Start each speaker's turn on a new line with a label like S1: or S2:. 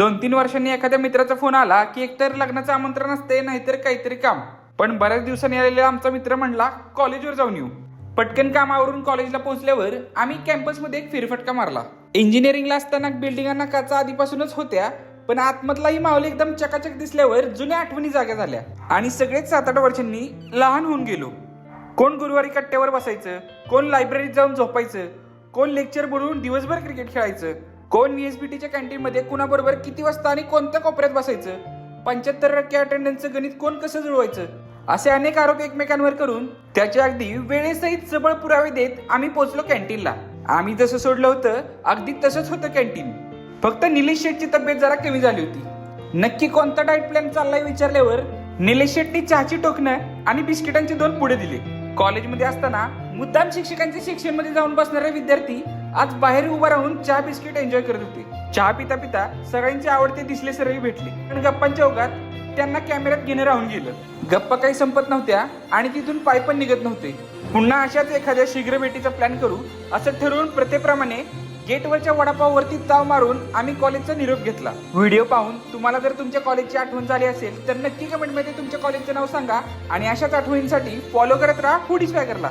S1: दोन तीन वर्षांनी एखाद्या मित्राचा फोन आला की एकतर लग्नाचं आमंत्रण असते नाहीतर काहीतरी काम. पण बऱ्याच दिवसांनी आलेला आमचा मित्र म्हणला कॉलेजवर जाऊन येऊ. पटकन कामावरून कॉलेजला पोहोचल्यावर आम्ही कॅम्पसमध्ये एक फेरफटका मारला. इंजिनिअरिंगला असताना बिल्डिंगांना काचा आधीपासूनच होत्या पण आतमधलाही माऊली एकदम चकाचक दिसल्यावर जुन्या आठवणी जाग्या झाल्या आणि सगळेच सात आठ वर्षांनी लहान होऊन गेलो. कोण गुरुवारी कट्ट्यावर बसायचं? कोण लायब्ररीत जाऊन झोपायचं? कोण लेक्चर बुडवून दिवसभर क्रिकेट खेळायचं? कोण व्हीएसबीटीच्या कॅन्टीनमध्ये कुणाबरोबर किती वाजता आणि कोणत्या कोपऱ्यात बसायचं? पंच्याहत्तर टक्के अटेंडन्सचं गणित कोण कसं जुळवायचं? असे अनेक आरोप एकमेकांवर करून त्याचे अगदी वेळेसहित सबळ पुरावे देत आम्ही पोहोचलो कॅन्टीनला आम्ही जसं सोडलं होतं अगदी तसंच होतं कॅन्टीन फक्त निलेश शेठची तब्येत जरा कमी झाली होती. नक्की कोणता डाएट प्लॅन चाललाय विचारल्यावर निलेश शेट्टी चहाची टोकणं आणि बिस्किटांचे दोन पुढे दिले. कॉलेजमध्ये असताना मुद्दाम शिक्षकांच्या सेक्शनमध्ये जाऊन बसणारे विद्यार्थी आज बाहेर उभा राहून चहा बिस्किट एन्जॉय करत होते. चहा पिता पिता सगळ्यांचे आवडते दिसले सर्व भेटले. पण गप्पांच्या ओघात त्यांना कॅमेऱ्यात घेणं राहून गेलं. गप्पा काही संपत नव्हत्या आणि तिथून पाय पण निघत नव्हते. पुन्हा अशाच एखाद्या शीघ्र भेटीचा प्लॅन करू असं ठरवून प्रथेप्रमाणे गेटवरच्या वडापाववरती ताव मारून आम्ही कॉलेजचा निरोप घेतला. व्हिडिओ पाहून तुम्हाला जर तुमच्या कॉलेजची आठवण झाली असेल तर नक्की कमेंटमध्ये तुमच्या कॉलेजचं नाव सांगा आणि अशाच आठवणींसाठी फॉलो करत राहा फूड स्वॅगरला